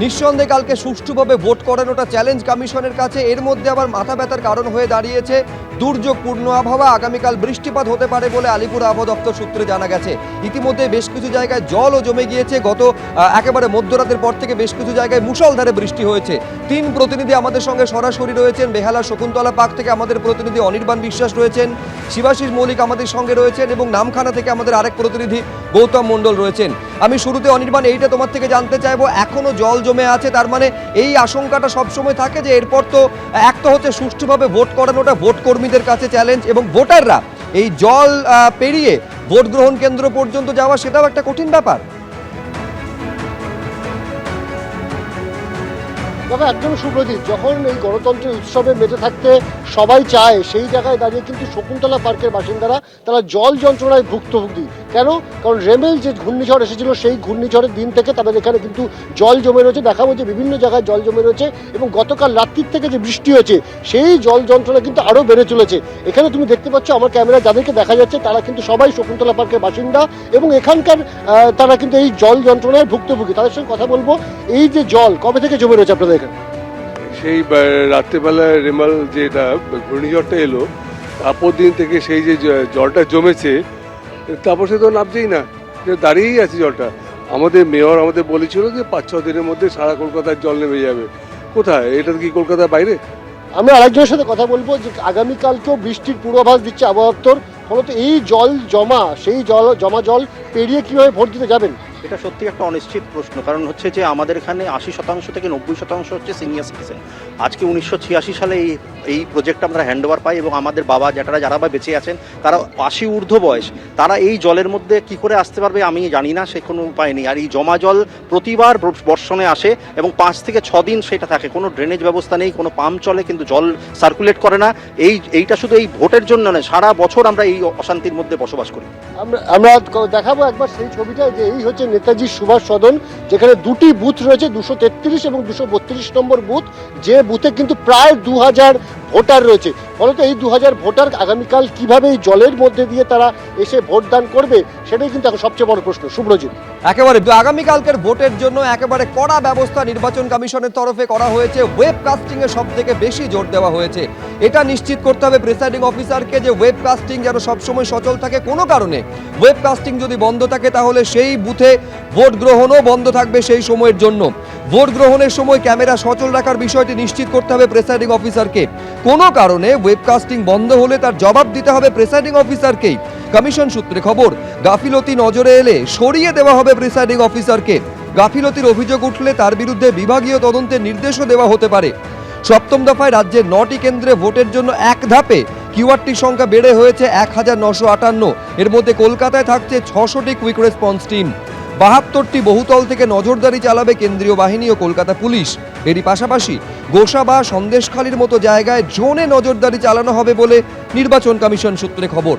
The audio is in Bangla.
নিঃসন্দেহে কালকে সুষ্ঠুভাবে ভোট করানোটা চ্যালেঞ্জ কমিশনের কাছে। এর মধ্যে আবার মাথা ব্যথার কারণ হয়ে দাঁড়িয়েছে। দুর্যোগপূর্ণ আবহাওয়া, আগামীকাল বৃষ্টিপাত হতে পারে বলে আলিপুর আবহাওয়া দপ্তর সূত্রে জানা গেছে। ইতিমধ্যে বেশ কিছু জায়গায় জলও জমে গিয়েছে। গত একেবারে মধ্যরাতের পর থেকে বেশ কিছু জায়গায় মুষলধারে বৃষ্টি হয়েছে। তিন প্রতিনিধি আমাদের সঙ্গে সরাসরি রয়েছেন। বেহালা শকুন্তলা পার্ক থেকে আমাদের প্রতিনিধি অনির্বাণ বিশ্বাস রয়েছেন। শিবাশিস মৌলিক আমাদের সঙ্গে রয়েছেন এবং নামখানা থেকে আমাদের আরেক প্রতিনিধি গৌতম মণ্ডল রয়েছেন। আমি শুরুতে অনির্বাণ, এইটা তোমার থেকে জানতে চাইব, এখনও জল জমে আছে, তার মানে এই আশঙ্কাটা সবসময় থাকে যে এরপর তো এক তো হচ্ছে সুষ্ঠুভাবে ভোট করানোটা ভোট কর্মীদের কাছে চ্যালেঞ্জ এবং ভোটাররা এই জল পেরিয়ে ভোট গ্রহণ কেন্দ্র পর্যন্ত যাওয়া সেটাও একটা কঠিন ব্যাপার। তবে একদম সুব্রজিৎ, যখন এই গণতন্ত্রের উৎসবে মেতে থাকতে সবাই চায়, সেই জায়গায় দাঁড়িয়ে কিন্তু শকুন্তলা পার্কের বাসিন্দারা তারা জল যন্ত্রণায় ভুক্তভোগী। কেন? কারণ রেমেল যে ঘূর্ণিঝড় এসেছিল, সেই ঘূর্ণিঝড়ের দিন থেকে তাদের এখানে কিন্তু জল জমে রয়েছে। দেখাবো যে বিভিন্ন জায়গায় জল জমে রয়েছে এবং গতকাল রাত্রির থেকে যে বৃষ্টি হয়েছে, সেই জল যন্ত্রণা কিন্তু আরও বেড়ে চলেছে। এখানে তুমি দেখতে পাচ্ছ, আমার ক্যামেরা যাদেরকে দেখা যাচ্ছে, তারা কিন্তু সবাই শকুন্তলা পার্কের বাসিন্দা এবং এখানকার তারা কিন্তু এই জল যন্ত্রণায় ভুক্তভোগী। তাদের সঙ্গে কথা বলব। এই যে জল, কবে থেকে জমে রয়েছে আপনাদের এখানে? সেই রাত্রেবেলায় রেমাল যেটা ঘূর্ণিঝড়টা এলো, তারপর দিন থেকে সেই যে জলটা জমেছে তারপর সে তো নামছেই না। যে দাঁড়িয়েই আছে জলটা। আমাদের মেয়র আমাদের বলেছিল যে পাঁচ ছ দিনের মধ্যে সারা কলকাতার জল নেমে যাবে। কোথায়? এটা কি কলকাতার বাইরে? আমি আরেকজনের সাথে কথা বলব যে আগামীকালকেও বৃষ্টির পূর্বাভাস দিচ্ছে আবহাওয়া দপ্তর। ফলত এই জল জমা, সেই জল, জমা জল পেরিয়ে কীভাবে ভোট দিতে যাবেন? এটা সত্যি একটা অনিশ্চিত প্রশ্ন, কারণ হচ্ছে যে আমাদের এখানে আশি শতাংশ থেকে নব্বই শতাংশ হচ্ছে সিনিয়র সিটিজেন আজকে উনিশশো ছিয়াশি সালে এই এই প্রজেক্ট আমরা হ্যান্ড ওভার পাই এবং আমাদের বাবা, জ্যাঠারা যারা বা বেঁচে আছেন, তারা আশি ঊর্ধ্ব বয়স, তারা এই জলের মধ্যে কি করে আসতে পারবে আমি জানি না, সে কোনো উপায় নেই। আর এই জমা জল প্রতিবার বর্ষণে আসে এবং পাঁচ থেকে ছ দিন সেটা থাকে। কোনো ড্রেনেজ ব্যবস্থা নেই, কোনো পাম্প চলে, কিন্তু জল সার্কুলেট করে না। এই, এইটা শুধু এই ভোটের জন্য নয়, সারা বছর আমরা এই অশান্তির মধ্যে বসবাস করি। আমরা আমরা দেখাবো একবার সেই ছবিটা যে এই হচ্ছে নেতাজি সুভাষ সদন, যেখানে দুটি বুথ রয়েছে, দুশো তেত্রিশ এবং দুশো বত্রিশ নম্বর বুথ। যে বুথে কিন্তু প্রায় দু হাজার ভোটার রয়েছে। ফলত এই দু হাজার ভোটার আগামীকাল কীভাবে এই জলের মধ্যে দিয়ে তারা এসে ভোট দান করবে, সেটাই কিন্তু এখন সবচেয়ে বড় প্রশ্ন। সুব্রজিৎ একেবারে আগামীকালকের ভোটের জন্য একেবারে কড়া ব্যবস্থা নির্বাচন কমিশনের তরফে করা হয়েছে। ওয়েব কাস্টিং এ সব থেকে বেশি জোর দেওয়া হয়েছে। এটা নিশ্চিত করতে হবে প্রিসাইডিং অফিসারকে যে ওয়েব কাস্টিং যেন সবসময় সচল থাকে কোনো কারণে। ওয়েব কাস্টিং যদি বন্ধ থাকে তাহলে সেই বুথে ভোট গ্রহণও বন্ধ থাকবে সেই সময়ের জন্য। ভোট গ্রহণের সময় ক্যামেরা সচল রাখার বিষয়টি নিশ্চিত করতে হবে প্রেসাইডিং অফিসারকে। কোনো কারণে ওয়েবকাস্টিং বন্ধ হলে তার জবাব দিতে হবে প্রেসাইডিং অফিসারকেই কমিশন সূত্রে খবর, গাফিলতি নজরে এলে সরিয়ে দেওয়া হবে প্রিসাইডিং অফিসারকে গাফিলতির অভিযোগ উঠলে তার বিরুদ্ধে বিভাগীয় তদন্তের নির্দেশও দেওয়া হতে পারে। সপ্তম দফায় রাজ্যের নটি কেন্দ্রে ভোটের জন্য এক ধাপে কিউআরটির সংখ্যা বেড়ে হয়েছে এক হাজার নশো আটান্ন। এর মধ্যে কলকাতায় থাকছে ছশোটি কুইক রেসপন্স টিম বাহাত্তরটি বহুতল থেকে নজরদারি চালাবে কেন্দ্রীয় বাহিনী ও কলকাতা পুলিশ। এরই পাশাপাশি গোসা বা সন্দেশখালীর মতো জায়গায় জোনে নজরদারি চালানো হবে বলে নির্বাচন কমিশন সূত্রে খবর।